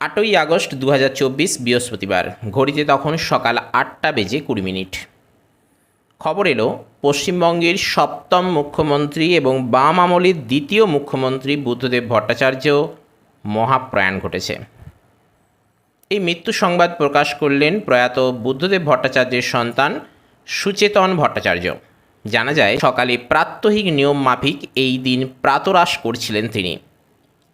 আটই আগস্ট দু হাজার চব্বিশ বৃহস্পতিবার। ঘড়িতে তখন সকাল আটটা বেজে কুড়ি মিনিট। খবর এলো, পশ্চিমবঙ্গের সপ্তম মুখ্যমন্ত্রী এবং বাম আমলের দ্বিতীয় মুখ্যমন্ত্রী বুদ্ধদেব ভট্টাচার্য মহাপ্রয়াণ ঘটেছে। এই মৃত্যু সংবাদ প্রকাশ করলেন প্রয়াত বুদ্ধদেব ভট্টাচার্যের সন্তান সুচেতন ভট্টাচার্য। জানা যায়, সকালে প্রাত্যহিক নিয়ম মাফিক এই দিন প্রাতরাশ করছিলেন তিনি।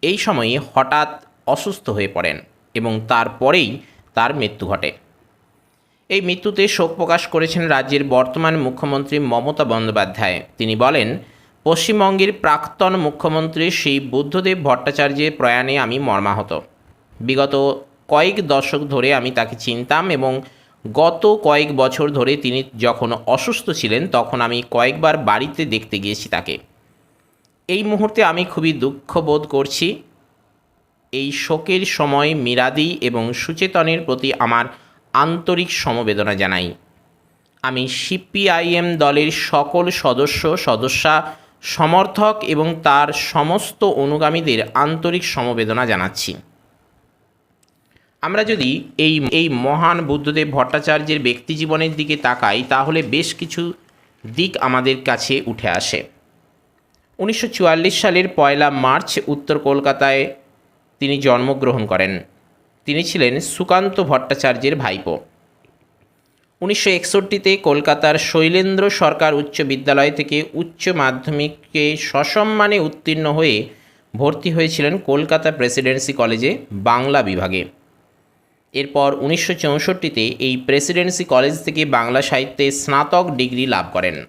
এই সময়ে হঠাৎ অসুস্থ হয়ে পড়েন এবং তারপরেই তার মৃত্যু ঘটে। এই মৃত্যুতে শোক প্রকাশ করেছেন রাজ্যের বর্তমান মুখ্যমন্ত্রী মমতা বন্দ্যোপাধ্যায়। তিনি বলেন, পশ্চিমবঙ্গের প্রাক্তন মুখ্যমন্ত্রী শ্রী বুদ্ধদেব ভট্টাচার্যের প্রয়াণে আমি মর্মাহত। বিগত কয়েক দশক ধরে আমি তাকে চিনতাম এবং গত কয়েক বছর ধরে তিনি যখন অসুস্থ ছিলেন, তখন আমি কয়েকবার বাড়িতে দেখতে গিয়েছি তাকে। এই মুহূর্তে আমি খুবই দুঃখ বোধ করছি। এই শোকের সময় মিরাদি এবং সুচেতনের প্রতি আমার আন্তরিক সমবেদনা জানাই। আমি সিপিআইএম দলের সকল সদস্য, সদস্যা, সমর্থক এবং তার সমস্ত অনুগামীদের আন্তরিক সমবেদনা জানাচ্ছি। আমরা যদি এই এই মহান বুদ্ধদেব ভট্টাচার্যের ব্যক্তি জীবনের দিকে তাকাই, তাহলে বেশ কিছু দিক আমাদের কাছে উঠে আসে। উনিশশো চুয়াল্লিশ সালের পয়লা মার্চ উত্তর কলকাতায় তিনি জন্মগ্রহণ করেন। তিনি ছিলেন সুকান্ত ভট্টাচার্যের ভাইপো। উনিশশো একষট্টিতে কলকাতার শৈলেন্দ্র সরকার উচ্চ বিদ্যালয় থেকে উচ্চ মাধ্যমিকে সসম্মানে উত্তীর্ণ হয়ে ভর্তি হয়েছিলেন কলকাতা প্রেসিডেন্সি কলেজে বাংলা বিভাগে। এরপর উনিশশো চৌষট্টিতে এই প্রেসিডেন্সি কলেজ থেকে বাংলা সাহিত্যে স্নাতক ডিগ্রি লাভ করেন।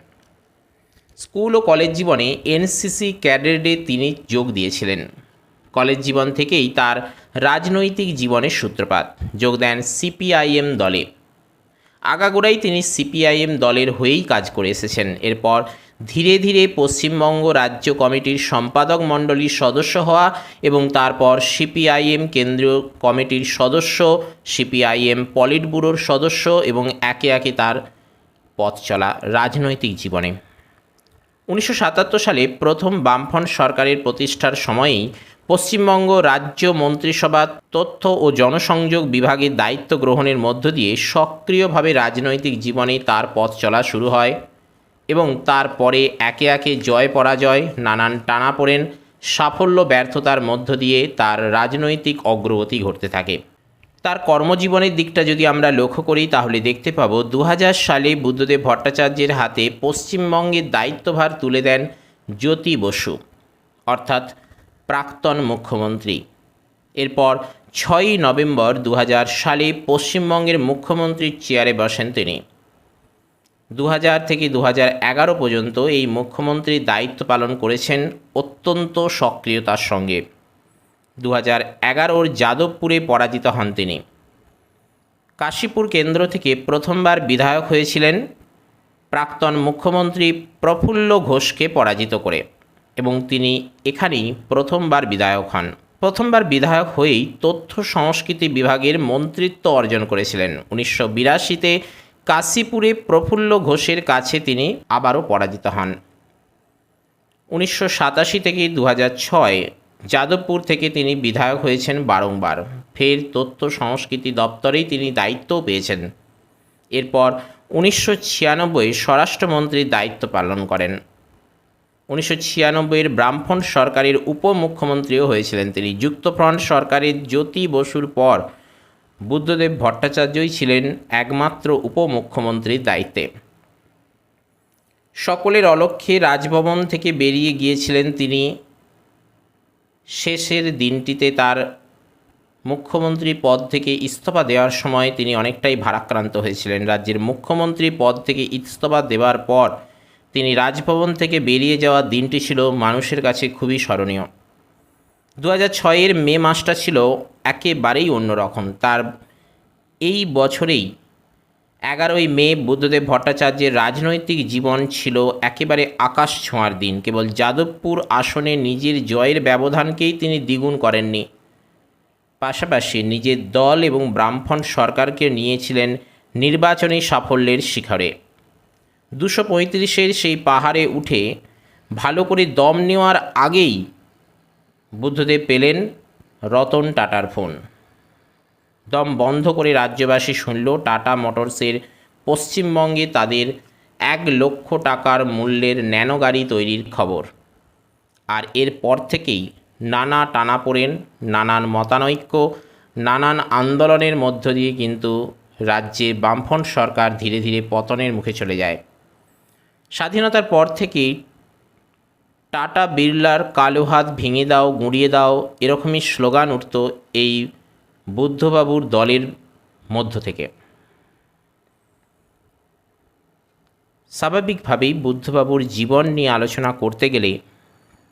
স্কুল ও কলেজ জীবনে এনসিসি ক্যাডেটে তিনি যোগ দিয়েছিলেন। কলেজ জীবন থেকেই তার রাজনৈতিক জীবনের সূত্রপাত। যোগ দেন সিপিআইএম দলে। আগাগোড়াই তিনি সিপিআইএম দলের হয়েই কাজ করে এসেছেন। এরপর ধীরে ধীরে পশ্চিমবঙ্গ রাজ্য কমিটির সম্পাদক মণ্ডলীর সদস্য হওয়া এবং তারপর সিপিআইএম কেন্দ্রীয় কমিটির সদস্য, সিপিআইএম পলিট ব্যুরোর সদস্য এবং একে একে তার পথ চলা রাজনৈতিক জীবনে। উনিশশো সাতাত্তর সালে প্রথম বামফ্রন্ট সরকারের প্রতিষ্ঠার সময়েই পশ্চিমবঙ্গ রাজ্য মন্ত্রিসভা, তথ্য ও জনসংযোগ বিভাগের দায়িত্ব গ্রহণের মধ্য দিয়ে সক্রিয়ভাবে রাজনৈতিক জীবনে তার পথ চলা শুরু হয় এবং তারপরে একে একে জয় পরাজয়, নানান টানাপোড়েন, সাফল্য ব্যর্থতার মধ্য দিয়ে তার রাজনৈতিক অগ্রগতি ঘটতে থাকে। তার কর্মজীবনের দিকটা যদি আমরা লক্ষ্য করি, তাহলে দেখতে পাবো দু সালে বুদ্ধদেব ভট্টাচার্যের হাতে পশ্চিমবঙ্গের দায়িত্বভার তুলে দেন জ্যোতি বসু। অর্থাৎ প্রাক্তন মুখ্যমন্ত্রী। এরপর ছয়ই নভেম্বর দু হাজার সালে পশ্চিমবঙ্গের মুখ্যমন্ত্রীর চেয়ারে বসেন তিনি। দু হাজার থেকে দু এগারো পর্যন্ত এই মুখ্যমন্ত্রীর দায়িত্ব পালন করেছেন অত্যন্ত সক্রিয়তার সঙ্গে। দু হাজার এগারোর যাদবপুরে পরাজিত হন তিনি। কাশীপুর কেন্দ্র থেকে প্রথমবার বিধায়ক হয়েছিলেন প্রাক্তন মুখ্যমন্ত্রী প্রফুল্ল ঘোষকে পরাজিত করে। এবং তিনি এখানেই প্রথমবার বিধায়ক হন। প্রথমবার বিধায়ক হয়েই তথ্য সংস্কৃতি বিভাগের মন্ত্রিত্ব অর্জন করেছিলেন। উনিশশো বিরাশিতে কাশীপুরে প্রফুল্ল ঘোষের কাছে তিনি আবারও পরাজিত হন। উনিশশো সাতাশি থেকে দু ছয় যাদবপুর থেকে তিনি বিধায়ক হয়েছেন বারংবার। ফের তথ্য সংস্কৃতি দপ্তরেই তিনি দায়িত্বও পেয়েছেন। এরপর উনিশশো ছিয়ানব্বই স্বরাষ্ট্রমন্ত্রীর দায়িত্ব পালন করেন। উনিশশো ব্রাহ্মণ সরকারের উপমুখ্যমন্ত্রীও হয়েছিলেন তিনি। যুক্তফ্রন্ট সরকারের জ্যোতি বসুর পর বুদ্ধদেব ভট্টাচার্যই ছিলেন একমাত্র উপমুখ্যমন্ত্রীর দায়িত্বে। সকলের অলক্ষ্যে রাজভবন থেকে বেরিয়ে গিয়েছিলেন তিনি। শেষের দিনটিতে তার মুখ্যমন্ত্রী পদ থেকে ইস্তফা দেওয়ার সময় তিনি অনেকটাই ভারাক্রান্ত হয়েছিলেন। রাজ্যের মুখ্যমন্ত্রী পদ থেকে ইস্তফা দেওয়ার পর তিনি রাজভবন থেকে বেরিয়ে যাওয়ার দিনটি ছিল মানুষের কাছে খুবই স্মরণীয়। দু হাজার ছয়ের মে মাসটা ছিল একেবারেই অন্যরকম। তার এই বছরেই এগারোই মে বুদ্ধদেব ভট্টাচার্যের রাজনৈতিক জীবন ছিল একেবারে আকাশ ছোঁয়ার দিন। কেবল যাদবপুর আসনে নিজের জয়ের ব্যবধানকেই তিনি দ্বিগুণ করেননি। পাশাপাশি নিজের দল এবং ব্রাহ্মণ সরকারকে নিয়েছিলেন নির্বাচনী সাফল্যের শিখরে। দুশো পঁয়ত্রিশের সেই পাহাড়ে উঠে ভালো করে দম নেওয়ার আগেই বুদ্ধদেব পেলেন রতন টাটার ফোন। দম বন্ধ করে রাজ্যবাসী শুনল, টাটা মোটরসের পশ্চিমবঙ্গে তাদের এক লক্ষ টাকার মূল্যের ন্যানো গাড়ি তৈরির খবর। আর এরপর থেকেই নানা টানাপোড়েন, নানান মতানৈক্য, নানান আন্দোলনের মধ্য দিয়ে কিন্তু রাজ্যে বামফ্রন্ট সরকার ধীরে ধীরে পতনের মুখে চলে যায়। স্বাধীনতার পর থেকেই টাটা বিড়লার কালো হাত ভেঙে দাও, গুঁড়িয়ে দাও, এরকমই স্লোগান উঠত এই বুদ্ধবাবুর দলের মধ্য থেকে। স্বাভাবিকভাবেই বুদ্ধবাবুর জীবন নিয়ে আলোচনা করতে গেলে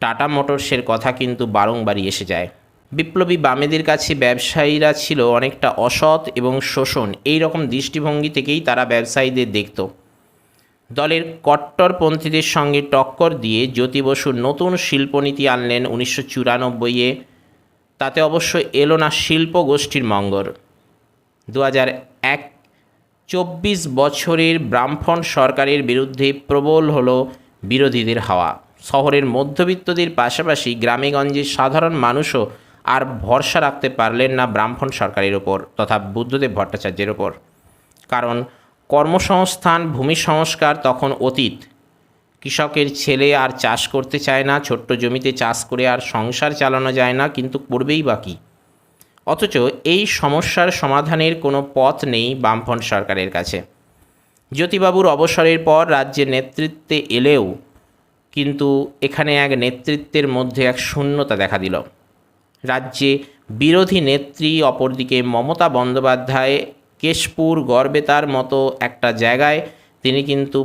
টাটা মোটরসের কথা কিন্তু বারংবারই এসে যায়। বিপ্লবী বামেদের কাছে ব্যবসায়ীরা ছিল অনেকটা অসৎ এবং শোষণ এই রকম দৃষ্টিভঙ্গি থেকেই তারা ব্যবসায়ীদের দেখত। দলের কট্টরপন্থীদের সঙ্গে টক্কর দিয়ে জ্যোতি বসু নতুন শিল্পনীতি আনলেন উনিশশো চুরানব্বইয়ে। তাতে অবশ্য এলো না শিল্প গোষ্ঠীর মঙ্গল দু হাজার এক চব্বিশ বছরের ব্রাহ্মণ সরকারের বিরুদ্ধে প্রবল হলো বিরোধীদের হাওয়া। শহরের মধ্যবিত্তদের পাশাপাশি গ্রামেগঞ্জে সাধারণ মানুষও আর ভরসা রাখতে পারলেন না ব্রাহ্মণ সরকারের ওপর তথা বুদ্ধদেব ভট্টাচার্যের ওপর। কারণ কর্মসংস্থান, ভূমি সংস্কার তখন অতীত। কৃষকের ছেলে আর চাষ করতে চায় না, ছোট্ট জমিতে চাষ করে আর সংসার চালানো যায় না, কিন্তু করবেই বাকি অথচ এই সমস্যার সমাধানের কোনো পথ নেই বামফ্রন্ট সরকারের কাছে। জ্যোতিবাবুর অবসরের পর রাজ্যের নেতৃত্বে এলেও কিন্তু এখানে এক নেতৃত্বের মধ্যে এক শূন্যতা দেখা দিল। রাজ্যে বিরোধী নেত্রী অপরদিকে মমতা বন্দ্যোপাধ্যায় কেশপুর গড়বেতার মতো একটা জায়গায় তিনি কিন্তু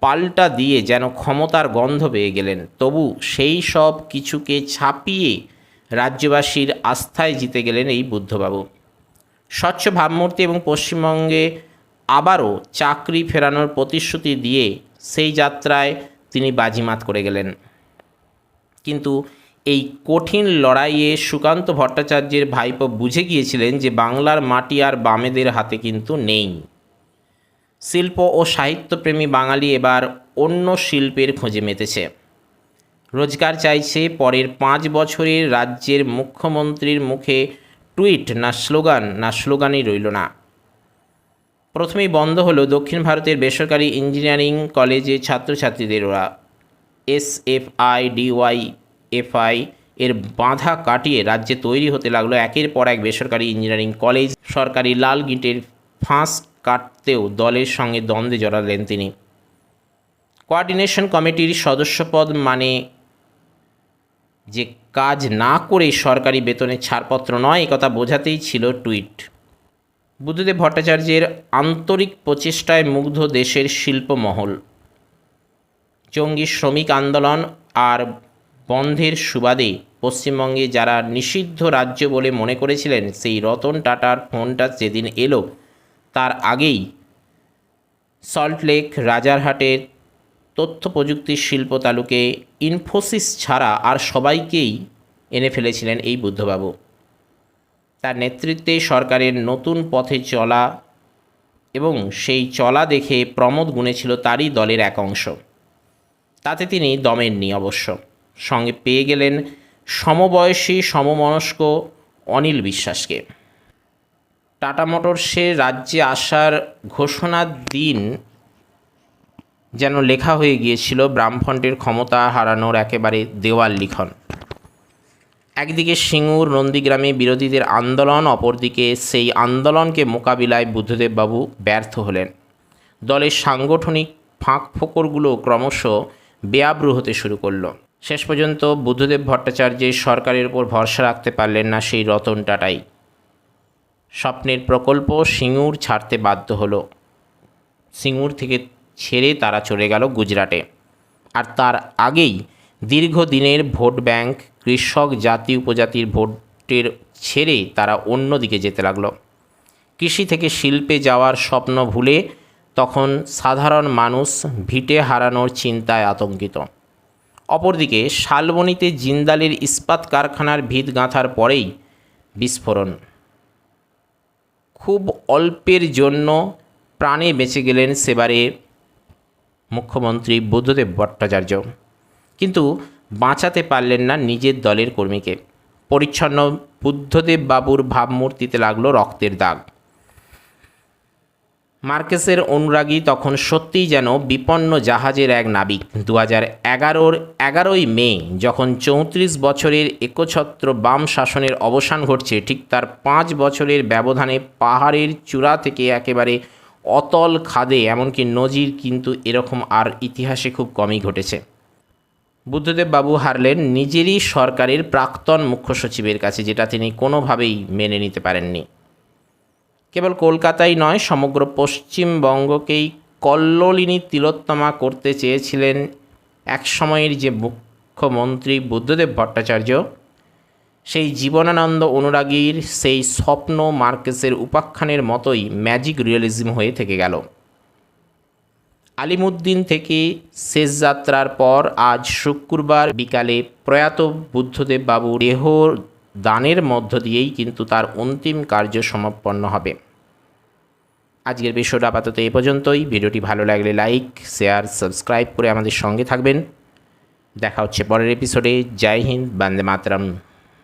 পাল্টা দিয়ে যেন ক্ষমতার গন্ধ পেয়ে গেলেন। তবু সেই সব কিছুকে ছাপিয়ে রাজ্যবাসীর আস্থায় জিতে গেলেন এই বুদ্ধবাবু। স্বচ্ছ ভাবমূর্তি এবং পশ্চিমবঙ্গে আবারও চাকরি ফেরানোর প্রতিশ্রুতি দিয়ে সেই যাত্রায় তিনি বাজিমাত করে গেলেন। কিন্তু এই কঠিন লড়াইয়ে সুকান্ত ভট্টাচার্যের ভাইপো বুঝে গিয়েছিলেন যে বাংলার মাটি আর বামেদের হাতে কিন্তু নেই। শিল্প ও সাহিত্যপ্রেমী বাঙালি এবার অন্য শিল্পের খোঁজে মেতেছে। রোজগার চাইছে পরের পাঁচ বছরের রাজ্যের মুখ্যমন্ত্রীর মুখে টুইট, না স্লোগান, না স্লোগানই রইল না। প্রথমেই বন্ধ হলো দক্ষিণ ভারতের বেসরকারি ইঞ্জিনিয়ারিং কলেজে ছাত্রছাত্রীদের ওরা। S F I D Y F I এর বাঁধা কাটিয়ে রাজ্যে তৈরি হতে লাগল একের পর এক বেসরকারি ইঞ্জিনিয়ারিং কলেজ। সরকারি লাল গিটের ফাঁস কাটতেও দলের সঙ্গে দ্বন্দ্বে জড়ালেন তিনি। কোয়ার্ডিনেশন কমিটির সদস্যপদ মানে যে কাজ না করে সরকারি বেতনের ছাড়পত্র নয় একথা বোঝাতেই ছিল টুইট। বুদ্ধদেব ভট্টাচার্যের আন্তরিক প্রচেষ্টায় মুগ্ধ দেশের শিল্পমহল। জঙ্গি শ্রমিক আন্দোলন আর বন্ধের সুবাদে পশ্চিমবঙ্গে যারা নিষিদ্ধ রাজ্য বলে মনে করেছিলেন, সেই রতন টাটার ফোনটা যেদিন এলো, তার আগেই সল্টলেক রাজারহাটের তথ্য প্রযুক্তি শিল্প তালুকে ইনফোসিস ছাড়া আর সবাইকেই এনে ফেলেছিলেন এই বুদ্ধবাবু। তার নেতৃত্বে সরকারের নতুন পথে চলা এবং সেই চলা দেখে প্রমোদ গুণেছিল তারই দলের এক অংশ। তাতে তিনি দমেননি অবশ্য। সঙ্গে পেয়ে গেলেন সমবয়সী, সমমনস্ক অনিল বিশ্বাসকে। টাটা মোটরসের রাজ্যে আসার ঘোষণার দিন যেন লেখা হয়ে গিয়েছিল ব্রাহ্মণের ক্ষমতা হারানোর একেবারে দেওয়াল লিখন। একদিকে সিঙ্গুর নন্দীগ্রামে বিরোধীদের আন্দোলন, অপরদিকে সেই আন্দোলনকে মোকাবিলায় বুদ্ধদেববাবু ব্যর্থ হলেন। দলের সাংগঠনিক ফাঁক ফোকরগুলো ক্রমশ বেআব্রু হতে শুরু করল। শেষ পর্যন্ত বুদ্ধদেব ভট্টাচার্যের সরকারের উপর ভরসা রাখতে পারলেন না সেই রতন টাটাই। স্বপ্নের প্রকল্প সিঙ্গুর ছাড়তে বাধ্য হলো। সিঙ্গুর থেকে ছেড়ে তারা চলে গেল গুজরাটে। আর তার আগেই দীর্ঘদিনের ভোট ব্যাংক, কৃষক, জাতি উপজাতির ভোটের ছেড়ে তারা অন্য দিকে যেতে লাগল। কৃষি থেকে শিল্পে যাওয়ার স্বপ্ন ভুলে তখন সাধারণ মানুষ ভিটে হারানোর চিন্তায় আতঙ্কিত। অপরদিকে শালবনিতে জিন্দালের ইস্পাত কারখানার ভিত গাঁথার পরেই বিস্ফোরণ। খুব অল্পের জন্য প্রাণে বেঁচে গেলেন সেবারে মুখ্যমন্ত্রী বুদ্ধদেব ভট্টাচার্য। কিন্তু বাঁচাতে পারলেন না নিজের দলের কর্মীকে। পরিচ্ছন্ন বুদ্ধদেব বাবুর ভাবমূর্তিতে লাগল রক্তের দাগ। মার্কেসের অনুরাগী তখন সত্যিই যেন বিপন্ন জাহাজের এক নাবিক। দু হাজার এগারোর এগারোই মে, যখন চৌত্রিশ বছরের একছত্র বাম শাসনের অবসান ঘটছে, ঠিক তার পাঁচ বছরের ব্যবধানে পাহাড়ের চূড়া থেকে একেবারে অতল খাদে, এমনকি নজির কিন্তু এরকম আর ইতিহাসে খুব কমই ঘটেছে। বুদ্ধদেব বাবু হারলেন নিজেরই সরকারের প্রাক্তন মুখ্য সচিবের কাছে, যেটা তিনি কোনোভাবেই মেনে নিতে পারেননি। কেবল কলকাতাই নয়, সমগ্র পশ্চিমবঙ্গকেই কল্লোলিনী তিলোত্তমা করতে চেয়েছিলেন এক সময়ের যে মুখ্যমন্ত্রী বুদ্ধদেব ভট্টাচার্য, সেই জীবনানন্দ অনুরাগীর সেই স্বপ্ন মার্কেসের উপাখ্যানের মতোই ম্যাজিক রিয়েলিজম হয়ে থেকে গেল। আলিমুদ্দিন থেকে শেষ যাত্রার পর আজ শুক্রবার বিকালে প্রয়াত বুদ্ধদেব বাবু দেহ দানের মধ্য দিয়েই কিন্তু তার অন্তিম কার্য সমাপন্ন হবে। আজকের বিষয়টা আপাতত এ পর্যন্তই। ভিডিওটি ভালো লাগলে লাইক, শেয়ার, সাবস্ক্রাইব করে আমাদের সঙ্গে থাকবেন। দেখা হচ্ছে পরের এপিসোডে জয় হিন্দ, বন্দে মাতরম।